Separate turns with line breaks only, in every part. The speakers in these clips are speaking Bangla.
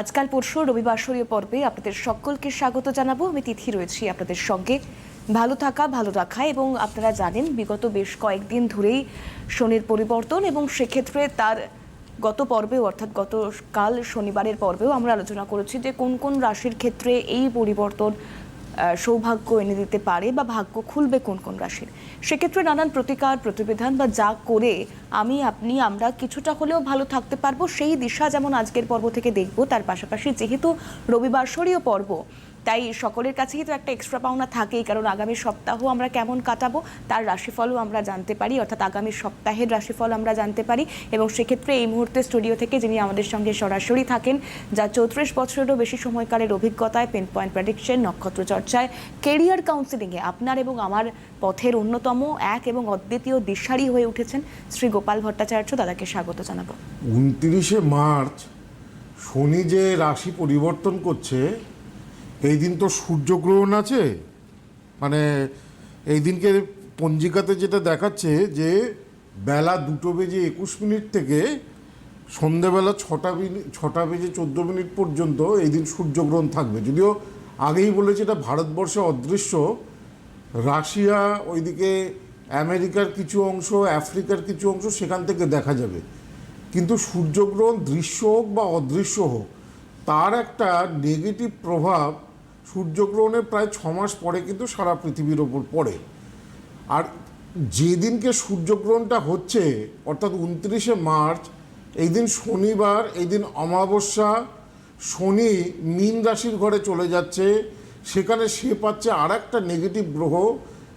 আজকাল পরশু রবিবাসরীয় পর্বে আপনাদের সকলকে স্বাগত জানাব। আমি তিথি রয়েছি আপনাদের সঙ্গে। ভালো থাকা, ভালো রাখা এবং আপনারা জানেন বিগত বেশ কয়েকদিন ধরেই শনির পরিবর্তন এবং সেক্ষেত্রে তার গত পর্বেও অর্থাৎ গতকাল শনিবারের পর্বেও আমরা আলোচনা করেছি যে কোন কোন রাশির ক্ষেত্রে এই পরিবর্তন সৌভাগ্য এনে দিতে পারে বা ভাগ্য খুলবে কোন কোন রাশির। সেক্ষেত্রে নানান প্রতিকার, প্রতিবিধান বা যা করে আমি, আপনি, আমরা কিছুটা হলেও ভালো থাকতে পারব। সেই দিশা যেমন আজকের পর্ব থেকে দেখব, তার পাশাপাশি যেহেতু রবিবার শরীয় পর্ব তাই সকলের কাছেই তো একটা এক্সট্রা পাওনা থাকেই, কারণ আগামী সপ্তাহ আমরা কেমন কাটাবো তার রাশিফলও আমরা জানতে পারি, অর্থাৎ আগামী সপ্তাহের রাশিফল আমরা জানতে পারি এবং সেক্ষেত্রে এই মুহূর্তে স্টুডিও থেকে যিনি আমাদের সঙ্গে সরাসরি থাকেন, যা চৌত্রিশ বছরেরও বেশি সময়কালের অভিজ্ঞতায় পেন পয়েন্ট প্রেডিকশন নক্ষত্র চর্চায় কেরিয়ার কাউন্সিলিংয়ে আপনার এবং আমার পথের অন্যতম এক এবং অদ্বিতীয় দিশারি হয়ে উঠেছেন শ্রী গোপাল ভট্টাচার্য দাদাকে স্বাগত জানাব।
উনত্রিশে মার্চ শনি যে রাশি পরিবর্তন করছে এই দিন তো সূর্যগ্রহণ আছে। মানে এই দিনকে পঞ্জিকাতে যেটা দেখাচ্ছে যে বেলা দুটো বেজে একুশ মিনিট থেকে সন্ধেবেলা ছটা মিনিট ছটা বেজে চোদ্দ মিনিট পর্যন্ত এই দিন সূর্যগ্রহণ থাকবে। যদিও আগেই বলেছে এটা ভারতবর্ষে অদৃশ্য। রাশিয়া ওইদিকে আমেরিকার কিছু অংশ, আফ্রিকার কিছু অংশ সেখান থেকে দেখা যাবে। কিন্তু সূর্যগ্রহণ দৃশ্য হোক বা অদৃশ্য হোক, তার একটা নেগেটিভ প্রভাব সূর্যগ্রহণের প্রায় ছ মাস পরে কিন্তু সারা পৃথিবীর ওপর পড়ে। আর যেদিনকে সূর্যগ্রহণটা হচ্ছে, অর্থাৎ উনত্রিশে মার্চ, এই দিন শনিবার, এই দিন অমাবস্যা, শনি মীন রাশির ঘরে চলে যাচ্ছে। সেখানে সে পাচ্ছে আর একটা নেগেটিভ গ্রহ,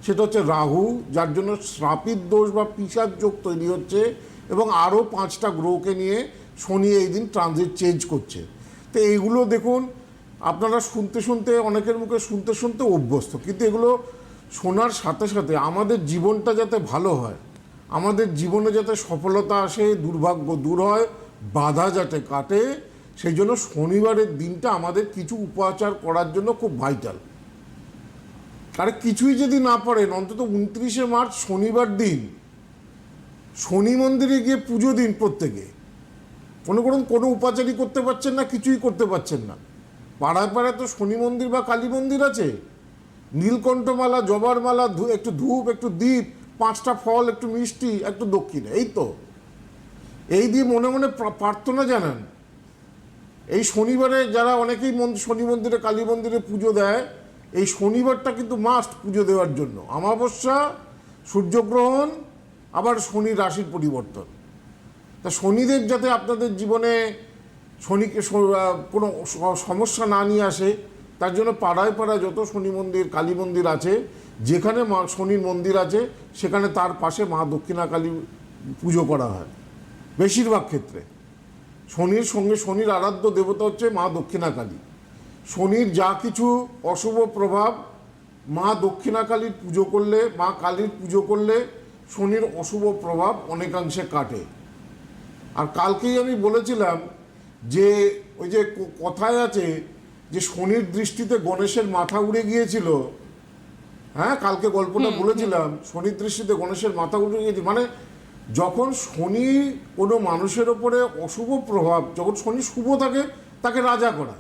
সেটা হচ্ছে রাহু, যার জন্য শ্রাপিত দোষ বা পিসার যোগ তৈরি হচ্ছে এবং আরও পাঁচটা গ্রহকে নিয়ে শনি এই দিন ট্রানজিট চেঞ্জ করছে। তো এইগুলো দেখুন আপনারা শুনতে শুনতে, অনেকের মুখে শুনতে শুনতে অভ্যস্ত, কিন্তু এগুলো শোনার সাথে সাথে আমাদের জীবনটা যাতে ভালো হয়, আমাদের জীবনে যাতে সফলতা আসে, দুর্ভাগ্য দূর হয়, বাধা যাতে কাটে, সেই জন্য শনিবারের দিনটা আমাদের কিছু উপাচার করার জন্য খুব ভাইটাল আর কিছুই যদি না পারেন, অন্তত উনত্রিশে মার্চ শনিবার দিন, শনি মন্দিরে গিয়ে পুজো দিন প্রত্যেকে। কোনো করুন কোনো উপাচারই করতে পারছেন না, কিছুই করতে পারছেন না। পাড়ায় পাড়ায় তো শনি মন্দির বা কালী মন্দির আছে। নীলকণ্ঠমালা জবার মালা একটু ধূপ, একটু দ্বীপ, পাঁচটা ফল, একটু মিষ্টি, একটু দক্ষিণে, এই তো। এই দিয়ে মনে মনে প্রার্থনা জানান। এই শনিবারে যারা অনেকেই শনি মন্দিরে, কালী মন্দিরে পুজো দেয়, এই শনিবারটা কিন্তু মাস্ট পুজো দেওয়ার জন্য। অমাবস্যা, সূর্যগ্রহণ, আবার শনি রাশির পরিবর্তন। তা শনিদেব যাতে আপনাদের জীবনে শনিকে কোনো সমস্যা না নিয়ে আসে, তার জন্য পাড়ায় পাড়ায় যত শনি মন্দির, কালী মন্দির আছে, যেখানে মা, শনির মন্দির আছে, সেখানে তার পাশে মা দক্ষিণা কালী পুজো করা হয়, বেশিরভাগ ক্ষেত্রে। শনির সঙ্গে শনির আরাধ্য দেবতা হচ্ছে মা দক্ষিণা কালী। শনির যা কিছু অশুভ প্রভাব, মা দক্ষিণা কালীর পুজো করলে, মা কালীর পুজো করলে শনির অশুভ প্রভাব অনেকাংশে কাটে। আর কালকেই আমি বলেছিলাম যে ওই যে কথায় আছে যে শনির দৃষ্টিতে গণেশের মাথা উড়ে গিয়েছিল। হ্যাঁ কালকে গল্পটা বলেছিলাম শনির দৃষ্টিতে গণেশের মাথা উড়ে গিয়েছিল। মানে যখন শনি কোনো মানুষের ওপরে অশুভ প্রভাব যখন শনি শুভ থাকে তাকে রাজা করা।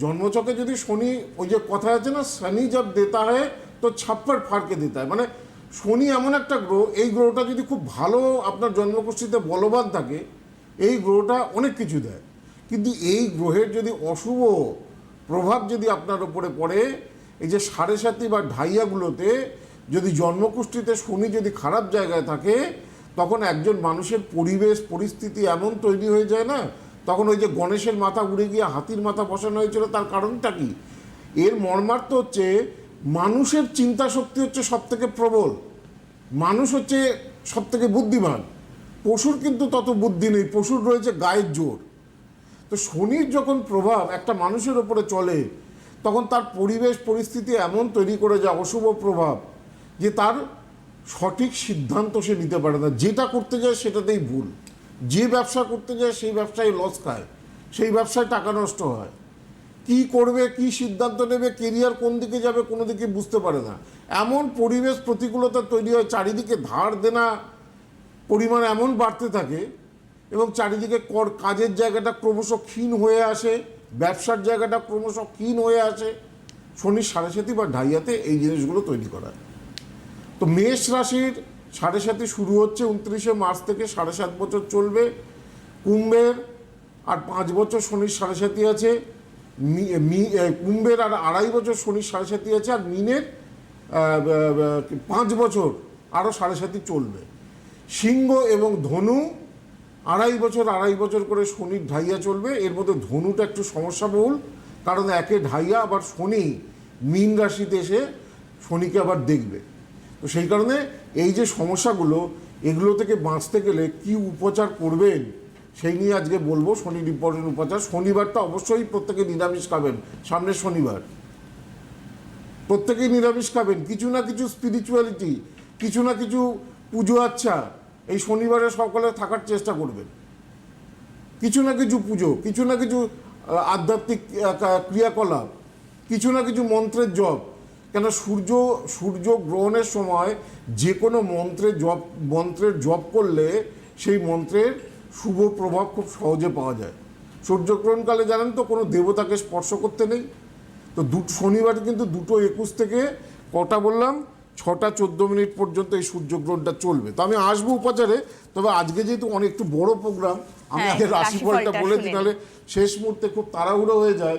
জন্মচকে যদি শনি ওই যে কথা আছে না শনি জব দেতা হয় তো ছাপ্পার ফারকে দিতে হয়। মানে শনি এমন একটা গ্রহ এই গ্রহটা যদি খুব ভালো আপনার জন্মকুষ্ঠিতে বলবান থাকে এই গ্রহটা অনেক কিছু দেয়। কিন্তু এই গ্রহের যদি অশুভ প্রভাব যদি আপনার ওপরে পড়ে, এই যে সাড়ে সাতি বা ঢাইয়াগুলোতে যদি জন্মকুষ্ঠিতে শনি যদি খারাপ জায়গায় থাকে, তখন একজন মানুষের পরিবেশ, পরিস্থিতি এমন তৈরি হয়ে যায় না, তখন ওই যে গণেশের মাথা উড়ে গিয়ে হাতির মাথা বসানো হয়েছিল, তার কারণটা কি? এর মর্মার্থ হচ্ছে মানুষের চিন্তা শক্তি হচ্ছে সব থেকে প্রবল। মানুষ হচ্ছে সব থেকে বুদ্ধিমান। পশুর কিন্তু তত বুদ্ধি নেই, পশুর রয়েছে গায়ের জোর। তো শনির যখন প্রভাব একটা মানুষের ওপরে চলে, তখন তার পরিবেশ, পরিস্থিতি এমন তৈরি করে যায় অশুভ প্রভাব, যে তার সঠিক সিদ্ধান্ত সে নিতে পারে না। যেটা করতে যায় সেটাতেই ভুল। যে ব্যবসা করতে যায় সেই ব্যবসায় লস খায়। সেই ব্যবসায় টাকা নষ্ট হয়। কি করবে, কি সিদ্ধান্ত নেবে কেরিয়ার কোন দিকে যাবে কোনো দিকে বুঝতে পারে না। এমন পরিবেশ প্রতিকূলতা তৈরি হয়, চারিদিকে ধার দেনা পরিমাণ এমন বাড়তে থাকে এবং চারিদিকে কর কাজের জায়গাটা ক্রমশ ক্ষীণ হয়ে আসে, ব্যবসার জায়গাটা ক্রমশ ক্ষীণ হয়ে আসে। শনির সাড়ে সাথী বা ঢাইয়াতে এই জিনিসগুলো তৈরি করা তো মেষ রাশির সাড়ে সাথে শুরু হচ্ছে, উনত্রিশে মার্চ থেকে সাড়ে সাত বছর চলবে। কুম্ভের আর পাঁচ বছর শনির সাড়ে সাথী আছে কুম্ভের আর আড়াই বছর শনির সাড়ে সাথী আছে, আর মিনের পাঁচ বছর আরও সাড়ে সাথী চলবে। সিংহ এবং ধনু, আড়াই বছর আড়াই বছর করে শনির ঢাইয়া চলবে। এর মধ্যে ধনুটা একটু সমস্যাবহুল, কারণ একে ঢাইয়া, আবার শনি মীন রাশিতে এসে শনিকে আবার দেখবে। তো সেই কারণে এই যে সমস্যাগুলো, এগুলো থেকে বাঁচতে গেলে কি উপচার করবেন, সেই নিয়ে আজকে বলব। শনি ইম্পর্টেন্ট উপচার। শনিবারটা অবশ্যই প্রত্যেকে নিরামিষ খাবেন, সামনের শনিবার। প্রত্যেকেই নিরামিষ খাবেন। কিছু না কিছু স্পিরিচুয়ালিটি কিছু না কিছু পুজো আচ্ছা এই শনিবারে সকালে থাকার চেষ্টা করবেন। কিছু না কিছু পুজো, কিছু না কিছু আধ্যাত্মিক ক্রিয়াকলাপ, কিছু না কিছু মন্ত্রের জপ। কেন সূর্য সূর্য গ্রহণের সময় যে কোনো মন্ত্রের জপ মন্ত্রের জপ করলে সেই মন্ত্রের শুভ প্রভাব খুব সহজে পাওয়া যায়। সূর্যগ্রহণকালে জানেন তো, কোনো দেবতাকে স্পর্শ করতে নেই। তো দু, শনিবার কিন্তু দুটো একুশ থেকে কটা বললাম? ছটা চোদ্দ মিনিট পর্যন্ত এই সূর্যগ্রহণটা চলবে। তো আমি আসব উপাচারে তবে আজকে যেহেতু অনেক একটু বড় প্রোগ্রাম আমি
হ্যাঁ,
আগে রাশিফলটা বলে দিই। নাহলে শেষ মুহূর্তে খুব তাড়াহুড়ো হয়ে যায়।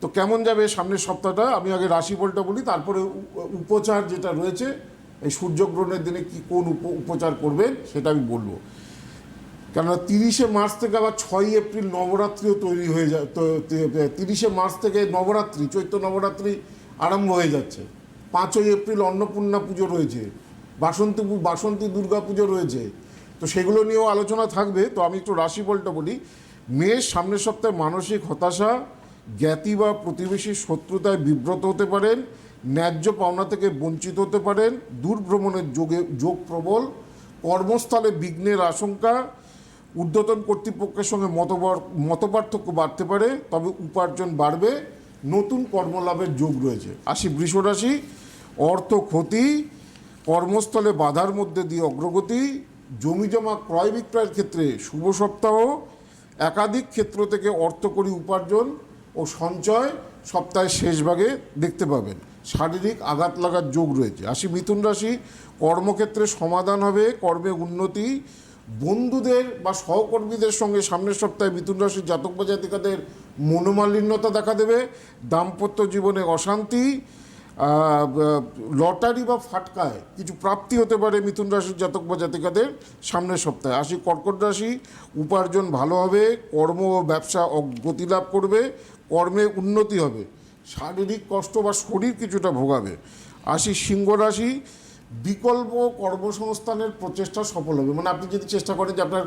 তো কেমন যাবে সামনের সপ্তাহটা? আমি আগে রাশিফলটা বলি তারপরে উপচার যেটা রয়েছে এই সূর্যগ্রহণের দিনে কি কোন উপ- উপচার করবেন সেটা আমি বলব। কেননা তিরিশে মার্চ থেকে আবার ছয়ই এপ্রিল নবরাত্রিও তৈরি হয়ে যায় তো তিরিশে মার্চ থেকে নবরাত্রি চৈত্র নবরাত্রি আরম্ভ হয়ে যাচ্ছে। পাঁচই এপ্রিল অন্নপূর্ণা পুজো রয়েছে, বাসন্তী বাসন্তী দুর্গা পুজো রয়েছে। তো সেগুলো নিয়েও আলোচনা থাকবে। তো আমি একটু রাশিফলটা বলি। মেয়ের সামনের সপ্তাহে মানসিক হতাশা, জ্ঞাতি বা প্রতিবেশীর শত্রুতায় বিব্রত হতে পারেন, ন্যায্য পাওনা থেকে বঞ্চিত হতে পারেন, দূরভ্রমণের যোগে, যোগ প্রবল, কর্মস্থলে বিঘ্নের আশঙ্কা, ঊর্ধ্বতন কর্তৃপক্ষের সঙ্গে মতপার্থক্য বাড়তে পারে, তবে উপার্জন বাড়বে, নতুন কর্মলাভের যোগ রয়েছে। আসি বৃষ রাশি অর্থ ক্ষতি, কর্মস্থলে বাধার মধ্যে দিয়ে অগ্রগতি জমিজমা ক্রয় বিক্রয়ের ক্ষেত্রে শুভ সপ্তাহ, একাধিক ক্ষেত্র থেকে অর্থকরী উপার্জন ও সঞ্চয় সপ্তাহের শেষ ভাগে দেখতে পাবেন। শারীরিক আঘাত লাগার যোগ রয়েছে। আসি মিথুন রাশি, কর্মক্ষেত্রে সমাধান হবে, কর্মে উন্নতি, বন্ধুদের বা সহকর্মীদের সঙ্গে সামনের সপ্তাহে মিথুন রাশির জাতক বা জাতিকাদের মনোমালিন্যতা দেখা দেবে, দাম্পত্য জীবনে অশান্তি লটারি বা ফাটকায় কিছু প্রাপ্তি হতে পারে মিথুন রাশির জাতক বা জাতিকাদের সামনের সপ্তাহে। আসি কর্কট রাশি, উপার্জন ভালো হবে, কর্ম ও ব্যবসা অগ- গতি লাভ করবে, কর্মে উন্নতি হবে, শারীরিক কষ্ট বা শরীর কিছুটা ভোগাবে। আসি সিংহ রাশি, বিকল্প কর্মসংস্থানের প্রচেষ্টা সফল হবে। মানে আপনি যদি চেষ্টা করেন যে আপনার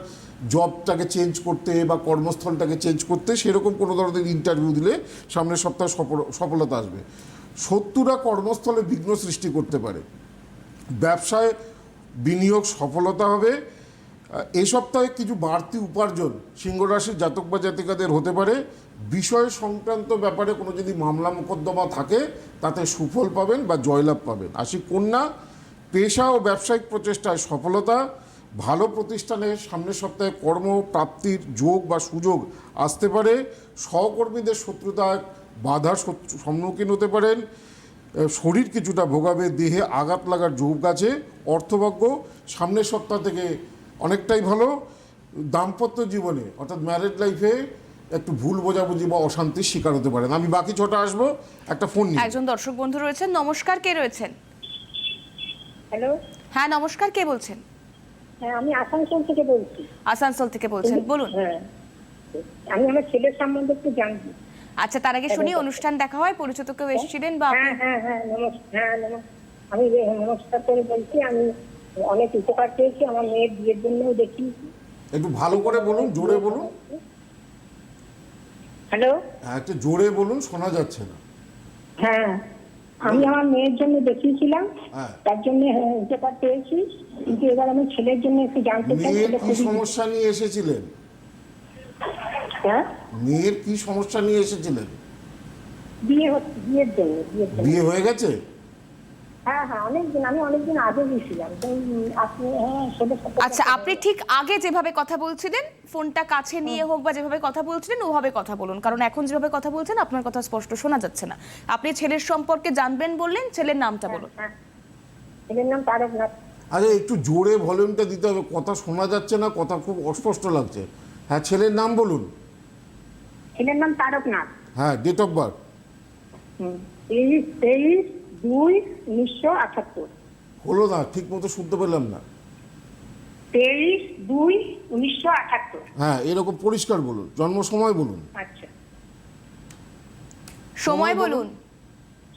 জবটাকে চেঞ্জ করতে বা কর্মস্থলটাকে চেঞ্জ করতে, সেরকম কোনো ধরনের ইন্টারভিউ দিলে সামনের সপ্তাহে সফল সফলতা আসবে। শত্রুরা কর্মস্থলে বিঘ্ন সৃষ্টি করতে পারে। ব্যবসায় বিনিয়োগ সফলতা হবে। এ সপ্তাহে কিছু বাড়তি উপার্জন সিংহ রাশির জাতক বা জাতিকাদের হতে পারে। বিষয় সংক্রান্ত ব্যাপারে কোনো যদি মামলা মোকদ্দমা থাকে, তাতে সুফল পাবেন বা জয়লাভ পাবেন। আসি কন্যা, পেশা ও ব্যবসায়িক প্রচেষ্টায় সফলতা। ভালো প্রতিষ্ঠানে সামনের সপ্তাহে কর্মপ্রাপ্তির যোগ বা সুযোগ আসতে পারে। সহকর্মীদের শত্রুতায় বাধার সম্মুখীন হতে পারেন। শরীর কিছুটা ভোগাবে দেহে আঘাত লাগার যোগ আছে অর্থভাগ্য সামনের সপ্তাহ থেকে অনেকটাই ভালো। দাম্পত্য জীবনে অর্থাৎ ম্যারেড লাইফে একটু ভুল বোঝাবুঝি বা অশান্তির শিকার হতে পারেন। আমি বাকি ছটা আসব একটা ফোন নিয়ে।
একজন দর্শক বন্ধু রয়েছেন নমস্কার কে রয়েছেন?
হ্যালো?
হ্যাঁ নমস্কার কে বলছেন?
হ্যাঁ আমি আসানসোল থেকে বলছি।
আসানসোল থেকে বলছেন বলুন।
হ্যাঁ। আমি আমার ছেলের সম্বন্ধে একটু জানব।
আচ্ছা তার আগে শুনি অনুষ্ঠান দেখা হয় পরিচিত কেউ এসেছিলেন বা
হ্যাঁ হ্যাঁ হ্যাঁ নমস্কার হ্যাঁ আমি রে- নমস্কার করে বলছি আমি অনেক উপকার পেয়েছি আমার মেয়ের বিয়ের জন্য দেখি
একটু ভালো করে বলুন জোরে বলুন।
হ্যালো?
হ্যাঁ একটু জোরে বলুন শোনা যাচ্ছে না।
হ্যাঁ আমি আমার মেয়ের জন্য দেখিয়েছিলাম
হ্যাঁ।
তার জন্য হ্যাঁ, উপকার পেয়েছি কিন্তু এবার আমি ছেলের জন্য একটু জানতে চাই
কি সমস্যা নিয়ে এসেছিলেন?
হ্যাঁ
মেয়ের কি সমস্যা নিয়ে এসেছিলেন?
বিয়ে হচ্ছে বিয়ের জন্য
বিয়ে হয়ে গেছে?
হ্যাঁ হ্যাঁ অনেকদিন আমি অনেকদিন আগে গেছিলাম আপনি হ্যাঁ
আচ্ছা আপনি ঠিক আগে যেভাবে কথা বলছিলেন ফোনটা কাছে নিয়ে হোক বা যেভাবে কথা বলছিলেন ওভাবে কথা বলুন। কারণ এখন যেভাবে কথা বলছেন আপনার কথা স্পষ্ট শোনা যাচ্ছে না। আপনি ছেলের সম্পর্কে জানবেন বললেন ছেলের নামটা বলুন।
হ্যাঁ। ছেলের নাম তারকনাথ।
আরে একটু জোরে ভলিউমটা দিতে হবে কথা শোনা যাচ্ছে না কথা খুব অস্পষ্ট লাগছে। হ্যাঁ ছেলের নাম বলুন।
ছেলের নাম তারকনাথ
হ্যাঁ ডেট অফ বার্থ
তেইশ তেইশ দুই উনিশশো আটাত্তর
হলো না ঠিক মতো শুনতে পেলাম না।
তেইশ দুই উনিশশো আটাত্তর
হ্যাঁ এরকম পরিষ্কার বলুন জন্ম সময় বলুন।
আচ্ছা।
সময় বলুন।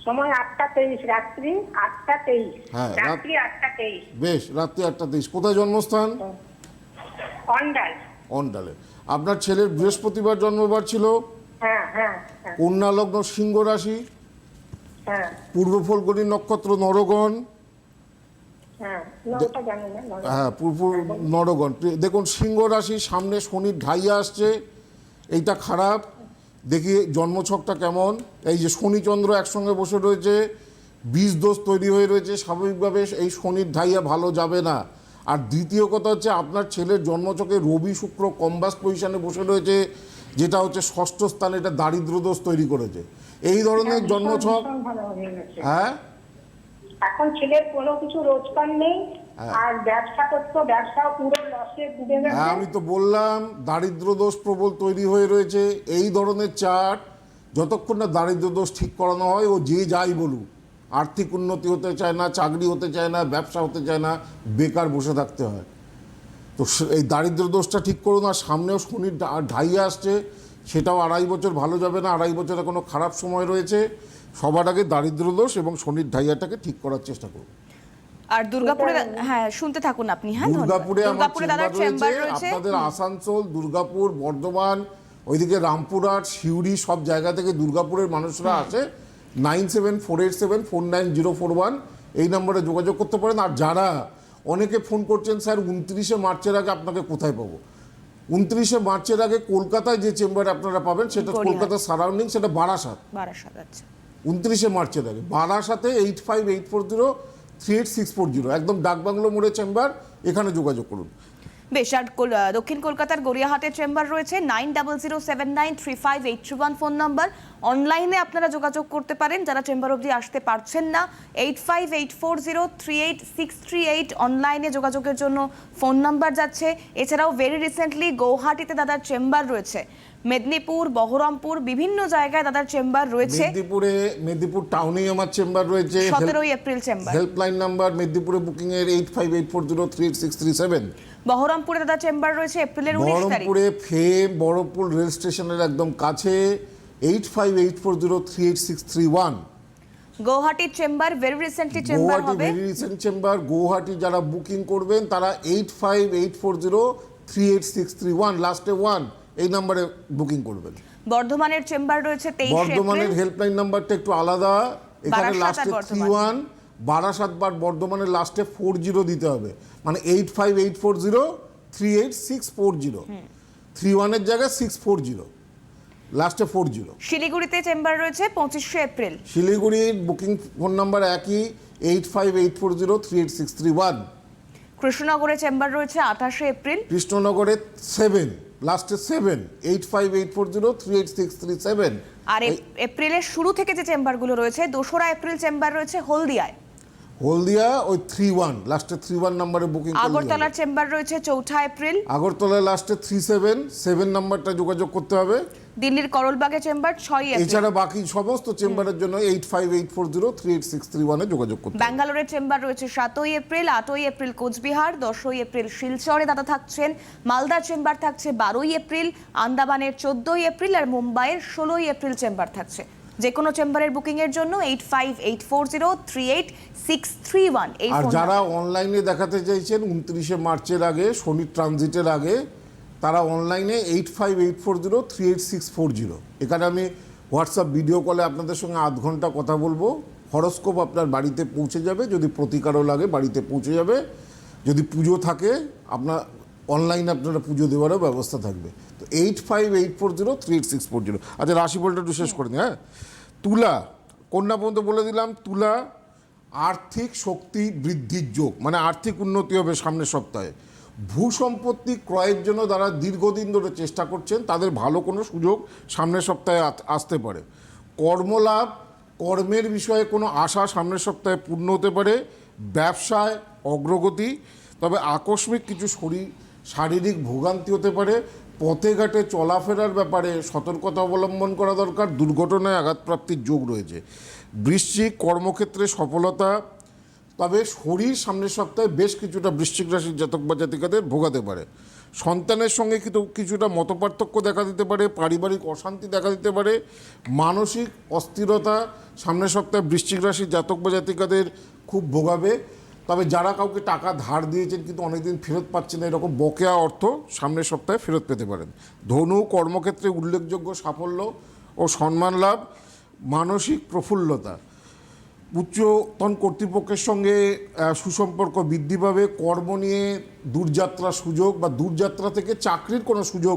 সময় আটটা তেইশ রাত্রি আটটা তেইশ।
হ্যাঁ,
রাত্রি আটটা তেইশ।
বেশ রাত্রি আটটা তেইশ। কোথায় জন্মস্থান?
অন্ডাল।
অন্ডালে। আপনার ছেলের বৃহস্পতিবার জন্মবার ছিল।
হ্যাঁ হ্যাঁ হ্যাঁ।
কন্যা লগ্ন সিংহ রাশি। পূর্ব ফলগণী নক্ষত্র নরগণ।
হ্যাঁ।
হ্যাঁ পূর্ব নরগণ। দেখুন সিংহ রাশি সামনে শনির ঢাইয়া আসছে। এইটা খারাপ। দেখি জন্মছকটা কেমন? এই যে শনিচন্দ্র একসঙ্গে বসে রয়েছে। বীজ দোষ তৈরি হয়ে রয়েছে। স্বাভাবিকভাবে এই শনির ঢাইয়া ভালো যাবে না। আর দ্বিতীয় কথা হচ্ছে আপনার ছেলের জন্মছকে রবি শুক্র কম্বাস পজিশনে বসে রয়েছে যেটা হচ্ছে ষষ্ঠ স্থানে এটা দারিদ্র দোষ তৈরি করেছে এই ধরনের
ভীষণ-
জন্মছক
হয়ে।
হ্যাঁ
এখন ছেলের কোনো কিছু রোজগার নেই
হ্যাঁ।
আর ব্যবসা করতো ব্যবসাও পুরো লসে ডুবে গেছে
হ্যাঁ আমি তো বললাম দারিদ্র দোষ প্রবল তৈরি হয়ে রয়েছে এই ধরনের চার্ট যতক্ষণ না দারিদ্র দোষ ঠিক করানো হয় ও যে যাই বলুক আর্থিক উন্নতি হতে চায় না চাকরি হতে চায় না ব্যবসা হতে চায় না বেকার বসে থাকতে হয়। তো এই দারিদ্র দোষটা ঠিক করুন আর সামনেও শনির ঢাইয়া আসছে সেটাও আড়াই বছর ভালো যাবে না আড়াই বছরে কোনো খারাপ সময় রয়েছে। সবার আগে দারিদ্র দোষ এবং শনির ঢাইয়াটাকে ঠিক করার চেষ্টা করুন।
আর দুর্গাপুরে হ্যাঁ শুনতে থাকুন আপনি হ্যাঁ
দুর্গাপুরে আমার
চেম্বার
রয়েছে
রয়েছে।
আপনাদের আসানসোল দুর্গাপুর বর্ধমান ওইদিকে রামপুরহাট সিউড়ি সব জায়গা থেকে দুর্গাপুরের মানুষরা আসে। Nine seven four eight seven four nine zero four one এই নম্বরে যোগাযোগ করতে পারেন। আর যারা অনেকে ফোন করছেন স্যার উনত্রিশে মার্চের আগে আপনাকে কোথায় পাবো? উনত্রিশে মার্চের আগে কলকাতায় যে চেম্বারে আপনারা পাবেন সেটা। কলকাতার সারাউন্ডিং সেটা বারাসাত।
বারাসাত আচ্ছা।
উনত্রিশে মার্চের আগে। বারাসাতে eight five eight four zero three eight six four zero একদম ডাকবাংলো মোড়ে চেম্বার এখানে যোগাযোগ করুন।
বেশ আর দক্ষিণ কলকাতার গড়িয়াহাটের চেম্বার রয়েছে nine double zero seven nine three five eight three one phone number. অনলাইনে আপনারা যোগাযোগ করতে পারেন যারা চেম্বার অবধি আসতে পারছেন না। Eight five eight four zero three eight six three eight অনলাইনে যোগাযোগের জন্য ফোন নাম্বার যাচ্ছে। এছাড়াও ভেরি রিসেন্টলি গৌহাটিতে দাদার চেম্বার রয়েছে। মেদিনীপুর বহরমপুর বিভিন্ন জায়গায় দাদার চেম্বার রয়েছে।
মেদিনীপুরে মেদিনীপুর টাউনে আমার চেম্বার রয়েছে।
সতেরোই এপ্রিল চেম্বার।
হেল্পলাইন নাম্বার মেদিনীপুরে বুকিং এর eight five eight four zero three eight six three seven
বহরমপুরে দাদা চেম্বার রয়েছে এপ্রিলের উনিশ তারিখ।
বহরমপুরে ফেম বহরমপুর রেল স্টেশনের একদম কাছে eight five eight four zero three eight six three one
গৌহাটির chamber very recently chamber
Guwahati
হবে।
ভেরি রিসেন্ট চেম্বার গৌহাটি যারা বুকিং করবেন তারা eight five eight four zero three eight six three one লাস্টে ওয়ান এই নাম্বারে বুকিং করবেন।
বর্ধমানের চেম্বার রয়েছে তেইশে
বর্ধমানের হেল্পলাইন নাম্বারটা একটু আলাদা এখানে লাস্টে থ্রি ওয়ান বারাসাত বার বর্ধমানের লাস্টে ফোর জিরো দিতে হবে। মানে eight five eight four zero three eight six four zero three ওয়ানের জায়গায় সিক্স ফোর জিরো লাস্টে ফোর জিরো
শিলিগুড়িতে চেম্বার রয়েছে পঁচিশে এপ্রিল।
শিলিগুড়ির বুকিং ফোন নাম্বার একই eight five eight four zero three eight six three one
কৃষ্ণনগরে চেম্বার রয়েছে আঠাশে এপ্রিল।
কৃষ্ণনগরে সেভেন লাস্টে seven eight five eight four zero three eight six three seven
আর এপ- এপ্রিলের শুরু থেকে যে চেম্বারগুলো রয়েছে দোসরা এপ্রিল চেম্বার রয়েছে হলদিয়ায়।
হলদিয়া ওই থ্রি ওয়ান লাস্টে থ্রি ওয়ান নাম্বারে বুকিং
আগরতলার চেম্বার রয়েছে চৌঠা এপ্রিল।
আগরতলায় লাস্টে থ্রি সেভেন সেভেন নাম্বারটা যোগাযোগ করতে হবে।
দিল্লির করলবাগে চেম্বার ছয়
এছাড়া বাকি সমস্ত চেম্বারের জন্য eight five eight four zero three eight six three ওয়ানে যোগাযোগ করতে
ব্যাঙ্গালোরের চেম্বার রয়েছে সাতই এপ্রিল আটই এপ্রিল কোচবিহার দশই এপ্রিল শিলচরে দাদা থাকছেন মালদার চেম্বার থাকছে বারোই এপ্রিল আন্দামানের চোদ্দই এপ্রিল আর মুম্বাইয়ের ষোলোই এপ্রিল চেম্বার থাকছে। যে কোনো চেম্বারের বুকিং এর জন্য eight five eight four zero three eight six three one এই
আর যারা অনলাইনে দেখাতে চাইছেন উনত্রিশে মার্চের আগে শনি ট্রানজিটের আগে তারা অনলাইনে eight five eight four zero three eight six four zero. এখানে আমি হোয়াটসঅ্যাপ ভিডিও কলে আপনাদের সঙ্গে আধ ঘণ্টা কথা বলব। হরস্কোপ আপনার বাড়িতে পৌঁছে যাবে যদি প্রতিকারও লাগে বাড়িতে পৌঁছে যাবে। যদি পুজো থাকে আপনার অনলাইনে আপনারা পুজো দেওয়ারও ব্যবস্থা থাকবে। Eight five eight four zero three eight six four zero. আচ্ছা রাশিফলটা একটু শেষ করে দিন হ্যাঁ? তুলা কন্যা পর্যন্ত বলে দিলাম? তুলা আর্থিক শক্তি বৃদ্ধির যোগ মানে আর্থিক উন্নতি হবে সামনের সপ্তাহে। ভূ সম্পত্তি ক্রয়ের জন্য যারা দীর্ঘদিন ধরে চেষ্টা করছেন তাদের ভালো কোনো সুযোগ সামনের সপ্তাহে আসতে পারে। কর্মলাভ কর্মের বিষয়ে কোনো আশা সামনের সপ্তাহে পূর্ণ হতে পারে। ব্যবসায় অগ্রগতি তবে আকস্মিক কিছু শরীর শারীরিক ভোগান্তি হতে পারে। পথে ঘাটে চলাফেরার ব্যাপারে সতর্কতা অবলম্বন করা দরকার, দুর্ঘটনায় আঘাতপ্রাপ্তির যোগ রয়েছে। বৃশ্চিক কর্মক্ষেত্রে সফলতা, তবে শরীর সামনের সপ্তাহে বেশ কিছুটা বৃশ্চিক রাশির জাতক বা জাতিকাদের ভোগাতে পারে। সন্তানের সঙ্গে কিন্তু কিছুটা মতপার্থক্য দেখা দিতে পারে, পারিবারিক অশান্তি দেখা দিতে পারে, মানসিক অস্থিরতা সামনের সপ্তাহে বৃশ্চিক রাশির জাতক বা জাতিকাদের খুব ভোগাবে। তবে যারা কাউকে টাকা ধার দিয়েছেন কিন্তু অনেকদিন ফেরত পাচ্ছেন এরকম বকেয়া অর্থ সামনের সপ্তাহে ফেরত পেতে পারেন। ধনু কর্মক্ষেত্রে উল্লেখযোগ্য সাফল্য ও সম্মান লাভ, মানসিক প্রফুল্লতা। উচ্চতন কর্তৃপক্ষের সঙ্গে সুসম্পর্ক বৃদ্ধি পাবে। কর্ম নিয়ে দূরযাত্রার সুযোগ বা দূরযাত্রা থেকে চাকরির কোনো সুযোগ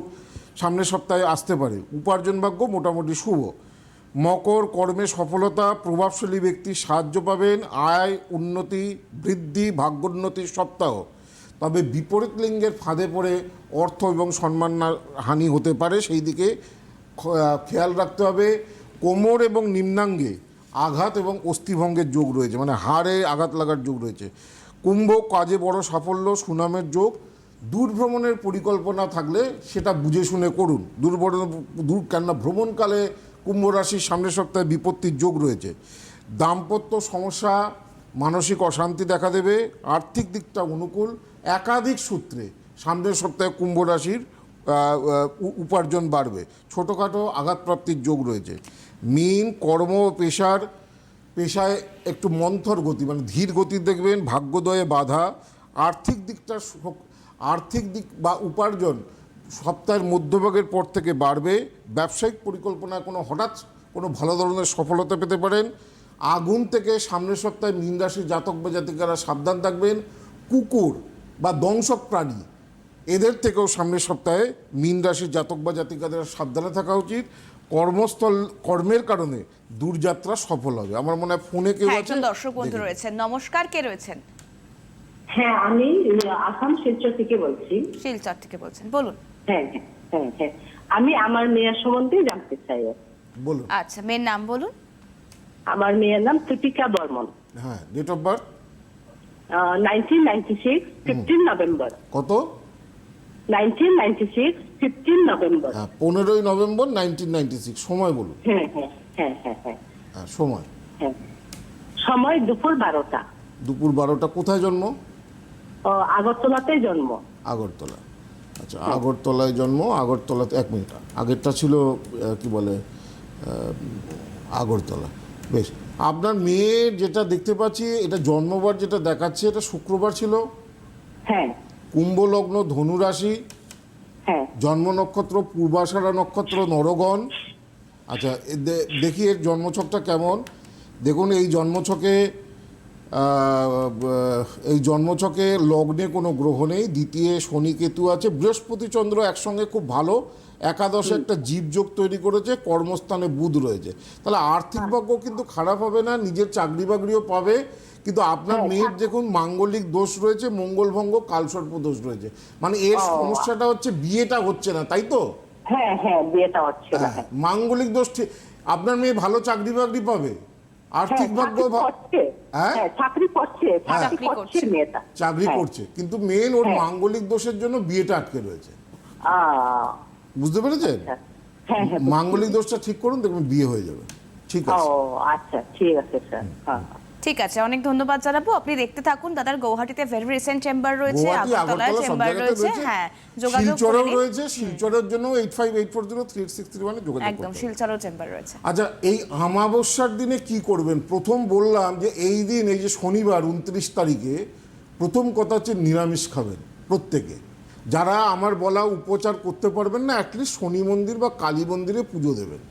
সামনের সপ্তাহে আসতে পারে। উপার্জন ভাগ্য মোটামুটি শুভ। মকর কর্মে সফলতা, প্রভাবশালী ব্যক্তি সাহায্য পাবেন, আয়, উন্নতি, বৃদ্ধি, ভাগ্যোন্নতির সপ্তাহ। তবে বিপরীত লিঙ্গের ফাঁদে পড়ে অর্থ এবং সম্মান হানি হতে পারে, সেই দিকে খেয়াল রাখতে হবে। কোমর এবং নিম্নাঙ্গে আঘাত এবং অস্থিভঙ্গের যোগ রয়েছে মানে হাড়ে আঘাত লাগার যোগ রয়েছে। কুম্ভ কাজে বড় সাফল্য, সুনামের যোগ। দূর ভ্রমণের পরিকল্পনা থাকলে সেটা বুঝে শুনে করুন। দূর দূর কেননা ভ্রমণকালে কুম্ভ রাশির সামনের সপ্তাহে বিপত্তির যোগ রয়েছে। দাম্পত্য সমস্যা, মানসিক অশান্তি দেখা দেবে, আর্থিক দিকটা অনুকূল, একাধিক সূত্রে সামনের সপ্তাহে কুম্ভ রাশির উপার্জন বাড়বে। ছোটোখাটো আঘাতপ্রাপ্তির যোগ রয়েছে। মিন, কর্ম, পেশার, পেশায় একটু মন্থর গতি মানে ধীর গতি দেখবেন, ভাগ্যোদয়ে বাধা, আর্থিক দিকটা আর্থিক দিক বা উপার্জন সপ্তাহের মধ্যভাগের পর থেকে বাড়বে। ব্যবসায়িক পরিকল্পনা কোনো হঠাৎ কোনো ভালো ধরনের সফলতা পেতে পারেন। আগুন থেকে সামনের সপ্তাহে মীন রাশির জাতক বা জাতিকারা সাবধান থাকবেন। কুকুর বা দংশক প্রাণী এদের থেকেও সামনের সপ্তাহে মীন রাশির জাতক বা জাতিকাদের সাবধানে থাকা উচিত। কর্মস্থল কর্মের কারণে দূরযাত্রা সফল হবে। আমার মনে হয় ফোনে কেউ
হ্যাঁ
আছে?
একজন দর্শক বন্ধু রয়েছেন। নমস্কার কে রয়েছেন?
হ্যাঁ আমি আসাম শিলচর থেকে বলছি।
শিলচর থেকে বলছেন। বলুন।
হ্যাঁ হ্যাঁ হ্যাঁ হ্যাঁ। আমি আমার মেয়ের সম্বন্ধে জানতে চাই।
বলুন।
আচ্ছা মেয়ের নাম বলুন।
আমার মেয়ের নাম কৃতিকা বর্মন।
হ্যাঁ date of birth
nineteen ninety six fifteen November
কত?
Nineteen ninety six fifteen November
হ্যাঁ পনেরোই নভেম্বর নাইনটিন নাইনটি সিক্স সময় বলুন।
হ্যাঁ হ্যাঁ হ্যাঁ হ্যাঁ হ্যাঁ।
হ্যাঁ সময়।
হ্যাঁ। সময় দুপুর বারোটা।
দুপুর বারোটা কোথায় জন্ম?
আহ, আগরতলাতে জন্ম।
আগরতলা। আচ্ছা আগরতলায় জন্ম আগরতলাতে এক মিনিট আগেরটা ছিল কি বলে আগরতলা বেশ। আপনার মেয়ের যেটা দেখতে পাচ্ছি এটা জন্মবার যেটা দেখাচ্ছে এটা শুক্রবার ছিল?
হ্যাঁ।
কুম্ভ লগ্ন ধনু রাশি
হ্যাঁ।
জন্ম নক্ষত্র পূর্বাষাঢ়া নক্ষত্র নরগণ। আচ্ছা দেখি এর জন্মছকটা কেমন। দেখুন এই জন্মছকে এই জন্মছকে লগ্নে কোনো গ্রহ নেই দ্বিতীয় শনি কেতু আছে বৃহস্পতি চন্দ্র একসঙ্গে খুব ভালো একাদশে একটা জীবযোগ তৈরি করেছে কর্মস্থানে বুধ রয়েছে। তাহলে আর্থিক ভাগ্য কিন্তু খারাপ হবে না নিজের চাকরি বাকরিও পাবে কিন্তু আপনার মেয়ের দেখুন মাঙ্গলিক দোষ রয়েছে মঙ্গলভঙ্গ কালসর্প দোষ রয়েছে। মানে এর সমস্যাটা হচ্ছে বিয়েটা হচ্ছে না তাই তো?
হ্যাঁ হ্যাঁ বিয়েটা হচ্ছে না।
হ্যাঁ, মাঙ্গলিক দোষ ঠিক আপনার মেয়ে ভালো চাকরি বাকরি পাবে?
হ্যাঁ
আর্থিক ভাগ্য
চাকরি করছে
হ্যাঁ?
হ্যাঁ চাকরি করছে চাকরি
চাকরি
করছে
করছে।
মেয়েটা
চাকরি
হ্যাঁ।
করছে কিন্তু মেন ওর
হ্যাঁ।
মাঙ্গলিক দোষের জন্য বিয়েটা আটকে রয়েছে
আহ,
বুঝতে পেরেছেন।
হ্যাঁ হ্যাঁ
মাঙ্গলিক দোষটা ঠিক করুন দেখবেন বিয়ে হয়ে যাবে ঠিক
ও
আছে
আচ্ছা ঠিক আছে স্যার হ্যাঁ
ঠিক আছে অনেক ধন্যবাদ জানাব। আপনি দেখতে থাকুন দাদার গৌহাটিতে ভেরি রিসেন্ট চেম্বার রয়েছে আগরতলায়
আগরতলা
চেম্বার রয়েছে হ্যাঁ যোগাযোগ
শিলচরেও রয়েছে শিলচরের জন্য eight five eight four zero three six three ওয়ানে যোগাযোগ
একদম শিলচরও চেম্বার রয়েছে।
আচ্ছা এই আমাবস্যার দিনে কি করবেন? প্রথম বললাম যে এই দিন এই যে শনিবার উনত্রিশ তারিখে প্রথম কথা হচ্ছে নিরামিষ খাবেন প্রত্যেকে। যারা আমার বলা উপচার করতে পারবেন না অ্যাটলিস্ট শনি মন্দির বা কালী মন্দিরে পুজো দেবেন।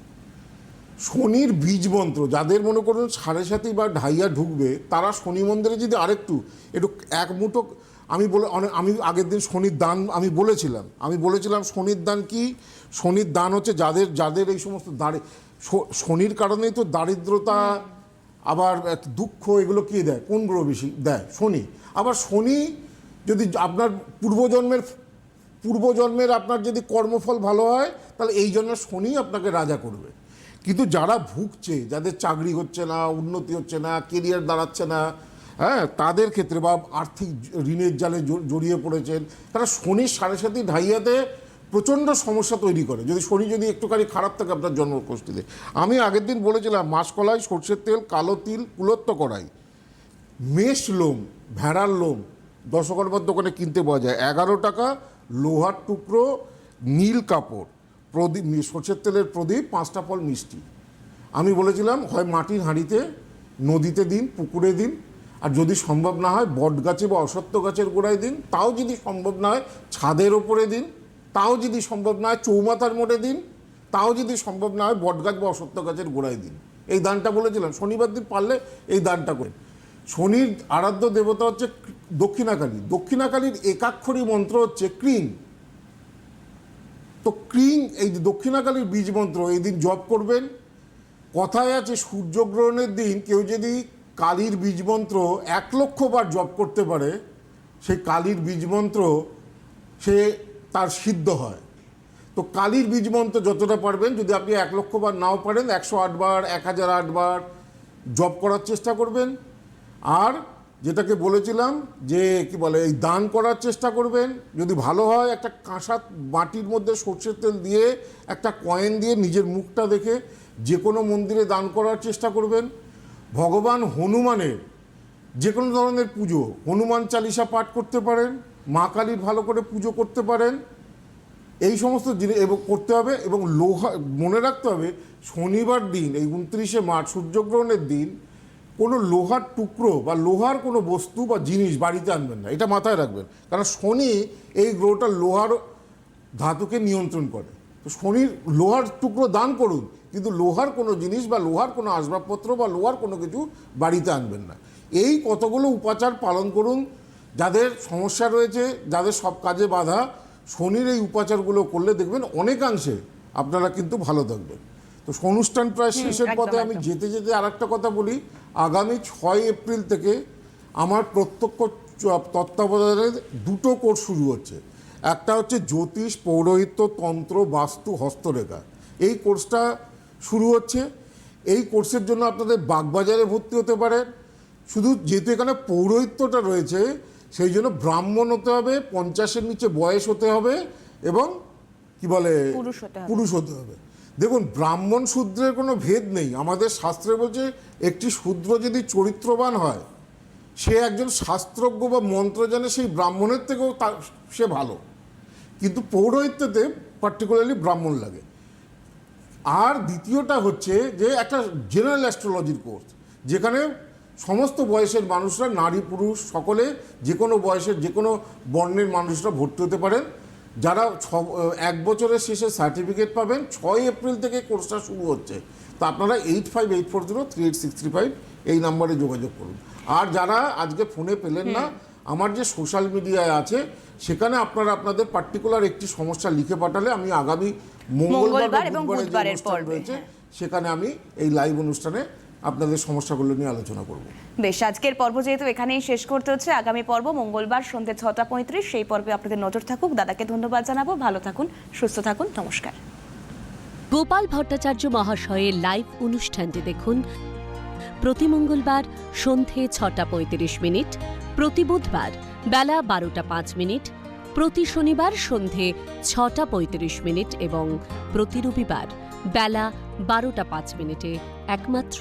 শনির বীজ মন্ত্র যাদের মনে করুন সাড়ে সাতি বা ঢাইয়া ঢুকবে, তারা শনি মন্দিরে যদি আরেকটু, একটু এক মুঠো, আমি বলে, অনেক, আমি আগের দিন শনির দান আমি বলেছিলাম আমি বলেছিলাম শনির দান কি? শনির দান হচ্ছে যাদের যাদের এই সমস্ত দাঁড়ে শনির কারণেই তো দারিদ্রতা, আবার দুঃখ, এগুলো কে দেয়? কোন গ্রহ বেশি দেয়, শনি। আবার শনি যদি আপনার পূর্বজন্মের পূর্বজন্মের আপনার যদি কর্মফল ভালো হয়, তাহলে এই জন্য শনি আপনাকে রাজা করবে। কিন্তু যারা ভুগছে, যাদের চাকরি হচ্ছে না, উন্নতি হচ্ছে না কেরিয়ার দাঁড়াচ্ছে না হ্যাঁ তাদের ক্ষেত্রে বা আর্থিক ঋণের জালে জড়িয়ে পড়েছেন, তারা শনির সাড়ে সাথে ঢাইয়াতে প্রচণ্ড সমস্যা তৈরি করে। যদি শনি যদি একটুখানি খারাপ থাকে, আপনার জন্মকোষ্ঠীতে আমি আগের দিন বলেছিলাম, মাসকলাই, সর্ষের তেল, কালো তিল কুলত্ব করাই মেষ লোম, ভেড়ার লোম, দশকর্মার দোকানে কিনতে পাওয়া যায়। এগারো টাকা, লোহার টুকরো, নীল কাপড়। প্রদীপ সর্ষের তেলের প্রদীপ, পাঁচটা ফল মিষ্টি। আমি বলেছিলাম, হয় মাটির হাঁড়িতে, নদীতে দিন, পুকুরে দিন, আর যদি সম্ভব না হয়, বট গাছে বা অসত্য গাছের গোড়ায় দিন, তাও যদি সম্ভব না হয়, ছাদের ওপরে দিন, তাও যদি সম্ভব না হয়, চৌমাথার মোড়ে দিন, তাও যদি সম্ভব না হয়, বট গাছ বা অসত্য গাছের গোড়ায় দিন। এই দানটা বলেছিলাম, শনিবার দিন পারলে এই দানটা করেন। শনির আরাধ্য দেবতা হচ্ছে দক্ষিণাকালী। দক্ষিণাকালীর একাক্ষরী মন্ত্র হচ্ছে ক্রিং তো ক্রিং, এই যে দক্ষিণাকালীর বীজ মন্ত্র, এই দিন জপ করবেন। কথায় আছে, সূর্যগ্রহণের দিন কেউ যদি কালীর বীজ মন্ত্র এক লক্ষ বার জপ করতে পারে সেই কালীর বীজ মন্ত্র, সে তার সিদ্ধ হয়। তো কালীর বীজ মন্ত্র যতটা পারবেন, যদি আপনি এক লক্ষ বার নাও পারেন, একশো আটবার এক হাজার আটবার জপ করার চেষ্টা করবেন। আর যেটাকে বলেছিলাম যে, কি বলে, এই দান করার চেষ্টা করবেন। যদি ভালো হয়, একটা কাঁসা মাটির মধ্যে সর্ষের তেল দিয়ে, একটা কয়েন দিয়ে নিজের মুখটা দেখে যে কোনো মন্দিরে দান করার চেষ্টা করবেন। ভগবান হনুমানের যে কোনো ধরনের পুজো, হনুমান চালিসা পাঠ করতে পারেন, মা কালীর ভালো করে পুজো করতে পারেন। এই সমস্ত জিনিস, এবং করতে হবে, এবং লোহা, মনে রাখতে হবে, শনিবার দিন, এই উনত্রিশে মার্চ সূর্যগ্রহণের দিন কোনো লোহার টুকরো বা লোহার কোনো বস্তু বা জিনিস বাড়িতে আনবেন না, এটা মাথায় রাখবেন। কারণ শনি এই গ্রহটা লোহার ধাতুকে নিয়ন্ত্রণ করে। তো শনির লোহার টুকরো দান করুন, কিন্তু লোহার কোনো জিনিস বা লোহার কোনো আসবাবপত্র বা লোহার কোনো কিছু বাড়িতে আনবেন না। এই কতগুলো উপাচার পালন করুন, যাদের সমস্যা রয়েছে, যাদের সব কাজে বাধা, শনির এই উপাচারগুলো করলে দেখবেন অনেকাংশে আপনারা কিন্তু ভালো থাকবেন। তো অনুষ্ঠান প্রায় শেষের পথে আমি যেতে যেতে আর একটা কথা বলি। আগামী ছয় এপ্রিল থেকে আমার প্রত্যক্ষ তত্ত্বাবধানে দুটো কোর্স শুরু হচ্ছে। একটা হচ্ছে জ্যোতিষ পৌরোহিত্য তন্ত্র বাস্তু হস্তরেখা। এই কোর্সটা শুরু হচ্ছে। এই কোর্সের জন্য আপনাদের বাগবাজারে ভর্তি হতে পারেন শুধু যেহেতু এখানে পৌরোহিত্যটা রয়েছে সেই জন্য ব্রাহ্মণ হতে হবে পঞ্চাশের নিচে বয়স হতে হবে এবং কি বলে?
পুরুষ হতে হবে।
দেখুন, ব্রাহ্মণ শূদ্রের কোনো ভেদ নেই। আমাদের শাস্ত্রে বলছে, একটি শূদ্র যদি চরিত্রবান হয়, সে একজন শাস্ত্রজ্ঞ বা মন্ত্র জানে, সেই ব্রাহ্মণের থেকেও তার সে ভালো। কিন্তু পৌরোহিত্যতে পার্টিকুলারলি ব্রাহ্মণ লাগে। আর দ্বিতীয়টা হচ্ছে যে, একটা জেনারেল অ্যাস্ট্রোলজির কোর্স যেখানে সমস্ত বয়সের মানুষরা, নারী, পুরুষ, সকলে যে কোনো বয়সের, যে কোনো বর্ণের মানুষরা ভর্তি হতে পারেন। যারা ছ এক বছরের শেষে সার্টিফিকেট পাবেন ছয় এপ্রিল থেকে কোর্সটা শুরু হচ্ছে। তো আপনারা eight five eight four zero three eight six three five এই নাম্বারে যোগাযোগ করুন। আর যারা আজকে ফোনে পেলেন না আমার যে সোশ্যাল মিডিয়ায় আছে সেখানে আপনারা আপনাদের পার্টিকুলার একটি সমস্যা লিখে পাঠালে আমি আগামী মঙ্গলবার
এবং বুধবারের পর্বে,
রয়েছে
হ্যাঁ।
সেখানে আমি এই লাইভ অনুষ্ঠানে আপনাদের সমস্যাগুলো নিয়ে আলোচনা করব।
বেশ আজকের পর্ব যেহেতু এখানেই শেষ করতে হচ্ছে আগামী পর্ব মঙ্গলবার সন্ধ্যে ছটা পঁয়ত্রিশ সেই পর্বে আপনাদের নজর থাকুক। দাদাকে ধন্যবাদ জানাব ভালো থাকুন সুস্থ থাকুন নমস্কার।
গোপাল ভট্টাচার্য মহাশয়ের লাইভ অনুষ্ঠানটি দেখুন প্রতি মঙ্গলবার সন্ধে ছটা পঁয়ত্রিশ মিনিট প্রতি বুধবার বেলা বারোটা পাঁচ মিনিট প্রতি শনিবার সন্ধে ছটা পঁয়ত্রিশ মিনিট এবং প্রতি রবিবার বেলা বারোটা পাঁচ মিনিটে একমাত্র